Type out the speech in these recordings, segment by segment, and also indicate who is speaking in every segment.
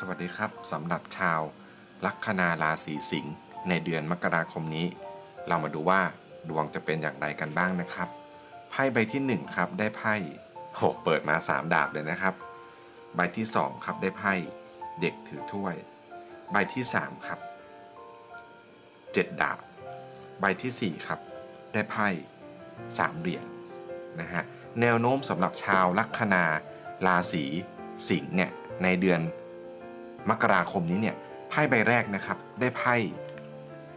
Speaker 1: สวัสดีครับสำหรับชาวลัคนาราศีสิงห์ในเดือนมกราคมนี้ เรามาดูว่าดวงจะเป็นอย่างไรกันบ้างนะครับ ไพ่ใบที่ 1 ครับได้ไพ่โหเปิดมา 3 ดาบเลยนะครับ ใบที่ 2 ครับได้ไพ่เด็กถือถ้วย ใบที่ 3 ครับ 7 ดาบ ใบทีสี่4 ครับ ได้ไพ่3เหรียญนะฮะแนวโน้มสำหรับชาวลัคนาราศีสิงห์เนี่ยในเดือน มกราคมนี้เนี่ยไพ่ใบแรกนะครับได้ไพ่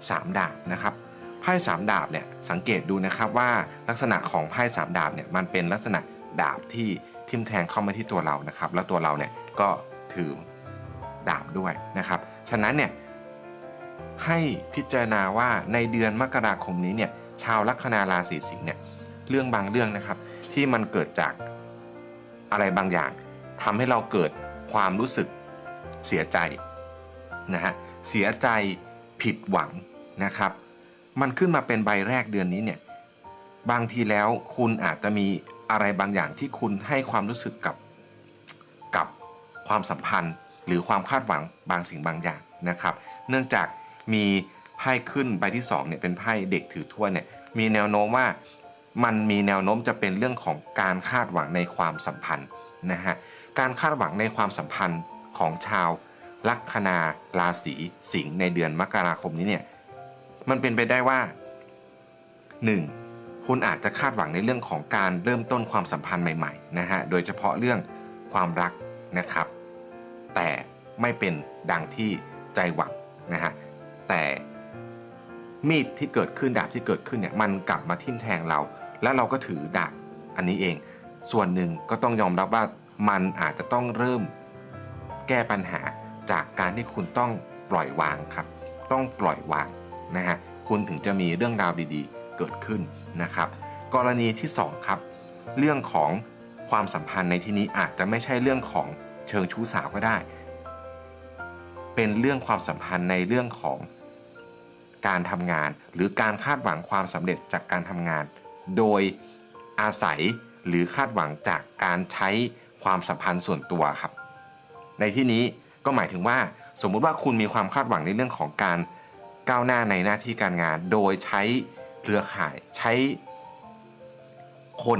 Speaker 1: สามดาบนะครับไพ่สามดาบเนี่ยสังเกตดูนะครับว่าลักษณะของไพ่สามดาบเนี่ยมันเป็นลักษณะดาบที่ทิ่มแทงเข้ามาที่ตัวเรานะครับ แล้วตัวเราเนี่ยก็ถือดาบด้วยนะครับ ฉะนั้นเนี่ยให้พิจารณาว่าในเดือนมกราคมนี้เนี่ยชาวลัคนาราศีสิงห์เนี่ยเรื่องบางเรื่องนะครับที่มันเกิดจากอะไรบางอย่างทำให้เราเกิดความรู้สึก เสียใจนะฮะเสียใจผิดหวังนะครับ มันขึ้นมาเป็นใบแรกเดือนนี้เนี่ยบางทีแล้วคุณอาจจะมีอะไรบางอย่างที่คุณให้ความรู้สึกกับกับความสัมพันธ์ หรือความคาดหวังบางสิ่งบางอย่างนะครับ เนื่องจากมีไพ่ขึ้นใบที่2เนี่ยเป็นไพ่เด็กถือถ้วยเนี่ยมีแนวโน้มว่ามันมีแนวโน้มจะเป็นเรื่องของการคาดหวังในความสัมพันธ์นะฮะการคาดหวังในความสัมพันธ์ ของชาวลัคนาราศีสิงห์ในเดือนมกราคมนี้เนี่ยมันเป็นไปได้ว่า 1. คุณอาจจะคาดหวังในเรื่องของการเริ่มต้นความสัมพันธ์ใหม่ๆนะฮะโดยเฉพาะเรื่องความรักนะครับ แต่ไม่เป็นดังที่ใจหวังนะฮะแต่มีดที่เกิดขึ้นดาบที่เกิดขึ้นเนี่ยมันกลับมาทิ่มแทงเรา แล้วเราก็ถือดาบอันนี้เอง ส่วนหนึ่งก็ต้องยอมรับว่ามันอาจจะต้องเริ่ม แก้ปัญหาจากการที่คุณต้องปล่อยวางครับ ต้องปล่อยวางนะฮะคุณถึงจะมีเรื่องราวดีๆ เกิดขึ้นนะครับ กรณีที่ 2 ครับ เรื่องของความสัมพันธ์ในที่นี้อาจจะไม่ใช่เรื่องของเชิงชู้สาวก็ได้ เป็นเรื่องความสัมพันธ์ในเรื่องของการทำงาน หรือการคาดหวังความสำเร็จจากการทำงาน โดยอาศัยหรือคาดหวังจากการใช้ความสัมพันธ์ส่วนตัวครับ ในที่นี้ก็หมายถึงว่าสมมุติว่าคุณมีความคาดหวังในเรื่องของการก้าวหน้าในหน้าที่การงาน โดยใช้เครือข่ายใช้คน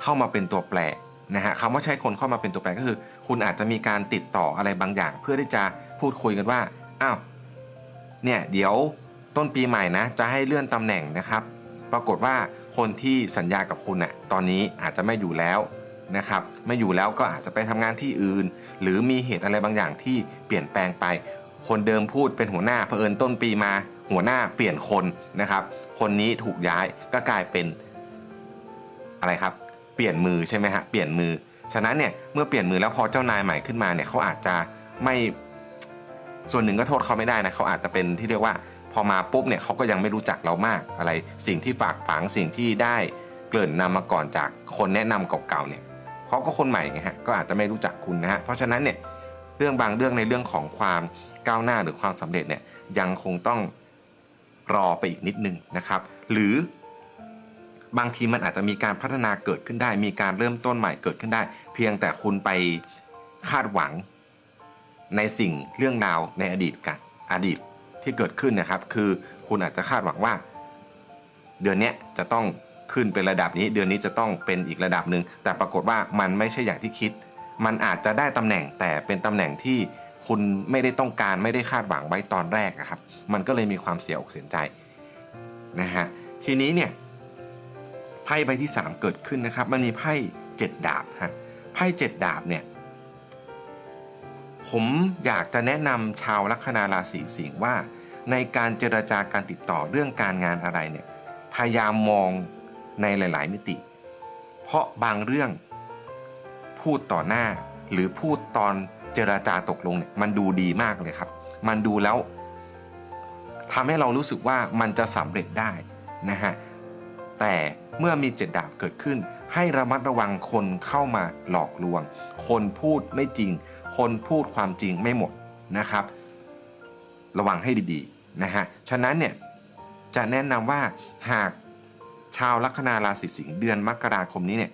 Speaker 1: เข้ามาเป็นตัวแปรนะฮะคำว่าใช้คนเข้ามาเป็นตัวแปรก็คือ คุณอาจจะมีการติดต่ออะไรบางอย่าง เพื่อที่จะพูดคุยกันว่าอ้าวเนี่ยเดี๋ยวต้นปีใหม่นะจะให้เลื่อนตำแหน่งนะครับ ปรากฏว่าคนที่สัญญากับคุณน่ะตอนนี้อาจจะไม่อยู่แล้ว นะครับไม่อยู่แล้วก็อาจจะไปทำงานที่อื่น หรือมีเหตุอะไรบางอย่างที่เปลี่ยนแปลงไป คนเดิมพูดเป็นหัวหน้าเผอิญต้นปีมา หัวหน้าเปลี่ยนคนนะครับ คนนี้ถูกย้ายก็กลายเป็นอะไรครับ เปลี่ยนมือใช่ไหมฮะเปลี่ยนมือ ฉะนั้นเนี่ยเมื่อเปลี่ยนมือแล้วพอเจ้านายใหม่ขึ้นมาเนี่ยเขาอาจจะไม่ส่วนหนึ่งก็โทษเขาไม่ได้นะเขาอาจจะเป็นที่เรียกว่า พอมาปุ๊บเนี่ยเขาก็ยังไม่รู้จักเรามากอะไร สิ่งที่ฝากฝังสิ่งที่ได้เกริ่นนำมาก่อนจากคนแนะนำเก่าๆเนี่ย เขาก็คนใหม่ไงฮะก็อาจจะไม่รู้จักคุณนะฮะเพราะฉะนั้นเนี่ยเรื่องบางเรื่องในเรื่องของความก้าวหน้าหรือความสำเร็จเนี่ยยังคงต้องรอไปอีกนิดนึงนะครับ หรือบางทีมันอาจจะมีการพัฒนาเกิดขึ้นได้ มีการเริ่มต้นใหม่เกิดขึ้นได้ เพียงแต่คุณไปคาดหวังในสิ่งเรื่องราวในอดีตกันอดีตที่เกิดขึ้นนะครับ คือคุณอาจจะคาดหวังว่า เดือนนี้จะต้อง ขึ้นเป็นระดับนี้ เดือนนี้จะต้องเป็นอีกระดับหนึ่งแต่ปรากฏว่ามันไม่ใช่อย่างที่คิด มันอาจจะได้ตำแหน่งแต่เป็นตำแหน่งที่คุณไม่ได้ต้องการไม่ได้คาดหวังไว้ตอนแรกครับ มันก็เลยมีความเสียอกเสียใจนะฮะทีนี้เนี่ยไพ่ใบที่ 3 เกิดขึ้นนะครับ มันมีไพ่เจ็ดดาบฮะไพ่เจ็ดดาบเนี่ยผมอยากจะแนะนำชาวลัคนาราศีสิงห์ว่า ในการเจรจาการติดต่อเรื่องการงานอะไรเนี่ยพยายามมอง ในหลาย ๆ มิติ เพราะบางเรื่องพูดต่อหน้า หรือพูดตอนเจราจาตกลงเนี่ยมันดูดีมากเลยครับ มันดูแล้วทำให้เรารู้สึกว่ามันจะสำเร็จได้นะฮะแต่เมื่อมีเจ็ดดาบเกิดขึ้น ให้ระมัดระวังคนเข้ามาหลอกลวง คนพูดไม่จริง คนพูดความจริงไม่หมดนะครับ ระวังให้ดีๆนะฮะฉะนั้นเนี่ยจะแนะนำว่าหาก ชาวลัคนาราศีสิงห์เดือนมกราคมนี้เนี่ย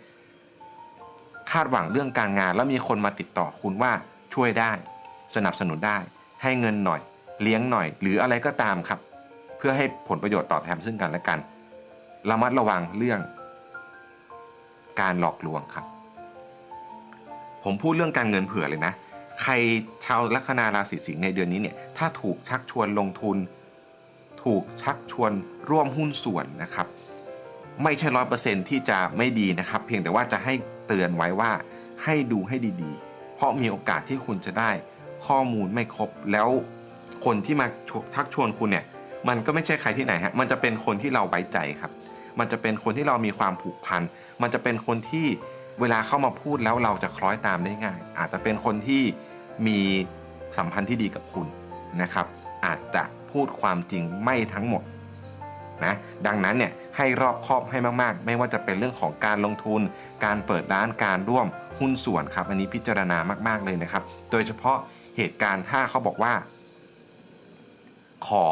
Speaker 1: คาดหวังเรื่องการงานแล้วมีคนมาติดต่อคุณว่าช่วยได้ สนับสนุนได้ ให้เงินหน่อย เลี้ยงหน่อย หรืออะไรก็ตามครับ เพื่อให้ผลประโยชน์ตอบแทนซึ่งกันและกันระมัดระวังเรื่อง การหลอกลวงครับ ผมพูดเรื่องการเงินเผื่อเลยนะ ใครชาวลัคนาราศีสิงห์ในเดือนนี้เนี่ยถ้าถูกชักชวนลงทุน ถูกชักชวนร่วมหุ้นส่วนนะครับ ไม่ใช่ร้อยเปอร์เซ็นที่จะไม่ดีนะครับ เพียงแต่ว่าจะให้เตือนไว้ว่าให้ดูให้ดีๆ เพราะมีโอกาสที่คุณจะได้ข้อมูลไม่ครบแล้วคนที่มาชักชวนคุณเนี่ยมันก็ไม่ใช่ใครที่ไหนฮะมันจะเป็นคนที่เราไว้ใจครับ มันจะเป็นคนที่เรามีความผูกพัน มันจะเป็นคนที่เวลาเข้ามาพูดแล้วเราจะคล้อยตามได้ง่าย อาจจะเป็นคนที่มีสัมพันธ์ที่ดีกับคุณนะครับ อาจจะพูดความจริงไม่ทั้งหมดนะดังนั้นเนี่ย ให้รอบคอบให้มากๆ ไม่ว่าจะเป็นเรื่องของการลงทุน การเปิดร้านการร่วมหุ้นส่วนครับอันนี้พิจารณามาก ๆเลยนะครับ โดยเฉพาะเหตุการณ์ถ้าเขาบอกว่า ขอ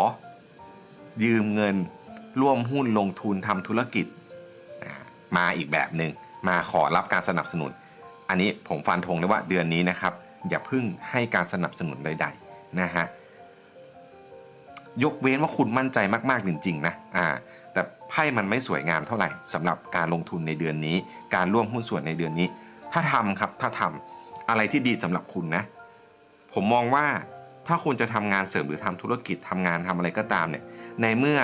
Speaker 1: ยืมเงินร่วมหุ้นลงทุนทำธุรกิจ มาอีกแบบหนึ่งมาขอรับการสนับสนุน อันนี้ผมฟันธงเลยว่าเดือนนี้นะครับ อย่าพึ่งให้การสนับสนุนใดๆนะฮะยกเว้นว่าคุณมั่นใจมากๆจริงๆนะอ่า แต่ไพ่มันไม่สวยงามเท่าไหร่สำหรับการลงทุนในเดือนนี้ การร่วมหุ้นส่วนในเดือนนี้ ถ้าทำครับถ้าทำอะไรที่ดีสำหรับคุณนะ ผมมองว่าถ้าคุณจะทำงานเสริมหรือทำธุรกิจทำงานทำอะไรก็ตามเนี่ยในเมื่อ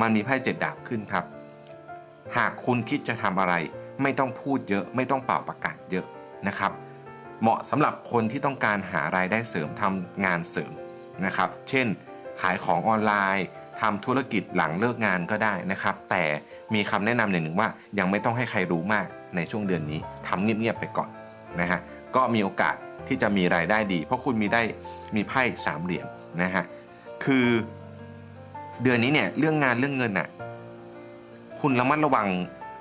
Speaker 1: มันมีไพ่เจ็ดดาบขึ้นครับ หากคุณคิดจะทำอะไร ไม่ต้องพูดเยอะ ไม่ต้องเป่าประกาศเยอะนะครับ เหมาะสำหรับคนที่ต้องการหารายได้เสริมทำงานเสริมนะครับ เช่น ขายของออนไลน์ ทำธุรกิจหลังเลิกงานก็ได้นะครับ แต่มีคำแนะนำหนึ่งว่า ยังไม่ต้องให้ใครรู้มากในช่วงเดือนนี้ทำเงียบๆไปก่อนนะฮะก็มีโอกาสที่จะมีรายได้ดี เพราะคุณมีได้มีไพ่สามเหรียญนะฮะคือเดือนนี้เนี่ยเรื่องงานเรื่องเงินน่ะคุณระมัดระวัง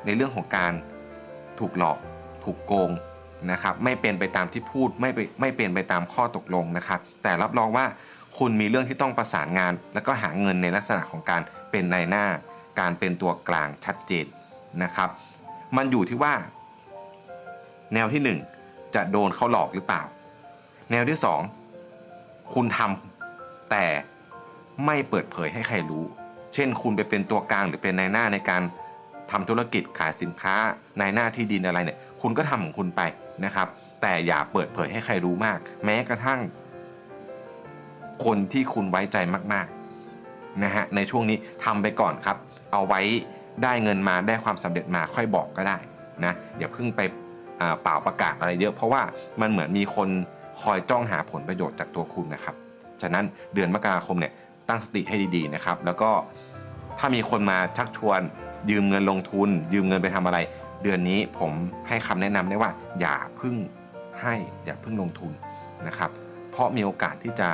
Speaker 1: ในเรื่องของการถูกหลอกถูกโกงนะครับไม่เป็นไปตามที่พูดไม่ไปไม่เป็นไปตามข้อตกลงนะครับ แต่รับรองว่า คุณมีเรื่องที่ต้องประสานงาน แล้วก็หาเงินในลักษณะของการเป็นนายหน้า การเป็นตัวกลางชัดเจนนะครับ มันอยู่ที่ว่า แนวที่ 1 จะโดนเขาหลอกหรือเปล่า แนวที่ 2 คุณทำแต่ไม่เปิดเผยให้ใครรู้ เช่น คุณไปเป็นตัวกลางหรือเป็นนายหน้าในการทำธุรกิจขายสินค้านายหน้าที่ดินอะไรเนี่ย คุณก็ทำของคุณไปนะครับ แต่อย่าเปิดเผยให้ใครรู้มาก แม้กระทั่ง คนที่คุณไว้ใจมากๆนะฮะในช่วงนี้ทำไปก่อนครับ เอาไว้ได้เงินมาได้ความสำเร็จมาค่อยบอกก็ได้นะอย่าเพิ่งไปเป่าประกาศอะไรเยอะ เพราะว่ามันเหมือนมีคนคอยจ้องหาผลประโยชน์จากตัวคุณนะครับ ฉะนั้นเดือนมกราคมเนี่ยตั้งสติให้ดีๆนะครับ แล้วก็ถ้ามีคนมาชักชวน ยืมเงินลงทุน ยืมเงินไปทำอะไร เดือนนี้ผมให้คำแนะนำได้ว่า อย่าเพึ่งให้อย่าเพึ่งลงทุนนะครับ เพราะมีโอกาสที่จะ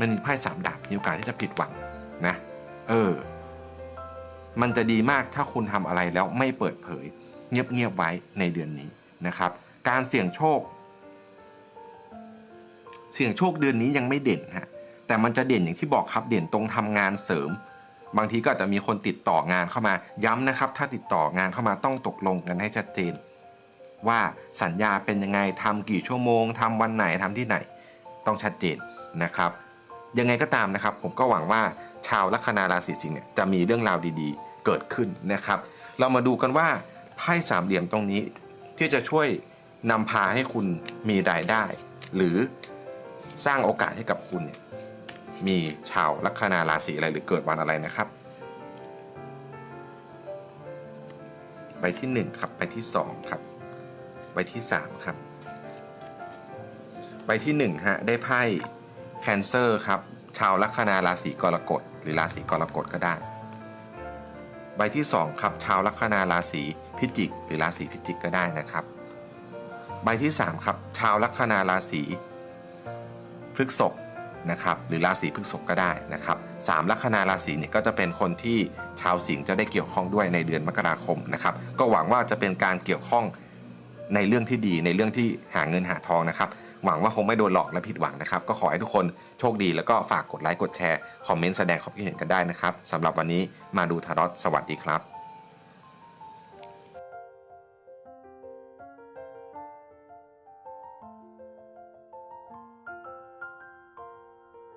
Speaker 1: มันมีไพ่สามดาบมีโอกาสที่จะผิดหวังนะเออ มันจะดีมากถ้าคุณทำอะไรแล้วไม่เปิดเผย เงียบๆไว้ในเดือนนี้นะครับ การเสี่ยงโชค เสี่ยงโชคเดือนนี้ยังไม่เด่นฮะแต่มันจะเด่นอย่างที่บอกครับเด่นตรงทำงานเสริม บางทีก็อาจจะมีคนติดต่องานเข้ามาย้ำนะครับ ถ้าติดต่องานเข้ามาต้องตกลงกันให้ชัดเจน ว่าสัญญาเป็นยังไงทำกี่ชั่วโมงทำวันไหนทำที่ไหน ต้องชัดเจนนะครับ ยังไงก็ตามนะครับ ผมก็หวังว่าชาวลัคนาราศีสิงห์เนี่ยจะมีเรื่องราวดีๆ เกิดขึ้นนะครับ เรามาดูกันว่าไพ่สามเหลี่ยมตรงนี้ ที่จะช่วยนำพาให้คุณมีรายได้ หรือสร้างโอกาสให้กับคุณเนี่ยมีชาวลัคนาราศีอะไรหรือเกิดวันอะไรนะครับ ใบที่ 1 ครับใบที่ 2 ครับใบที่ 3 ครับใบที่1ฮะได้ไพ่ แคนเซอร์ครับ ชาวลัคนาราศีกรกฎหรือราศีกรกฎก็ได้ ใบที่ 2 ครับ ชาวลัคนาราศีพิจิก หรือราศีพิจิกก็ได้นะครับ ใบที่ 3 ครับ ชาวลัคนาราศีพฤกษภนะครับหรือราศีพฤษภก็ได้นะครับสามลัคนาราศีเนี่ยก็จะเป็นคนที่ชาวสิงห์จะได้เกี่ยวข้องด้วยในเดือนมกราคมนะครับ ก็หวังว่าจะเป็นการเกี่ยวข้องในเรื่องที่ดีในเรื่องที่หาเงินหาทองนะครับ หวังว่าคงไม่โดนหลอกและผิดหวังนะครับ ก็ขอให้ทุกคนโชคดีแล้วก็ฝากกดไลค์กดแชร์ คอมเมนต์แสดงความคิดเห็นกันได้นะครับสำหรับวันนี้มาดูทารอตสวัสดีครับ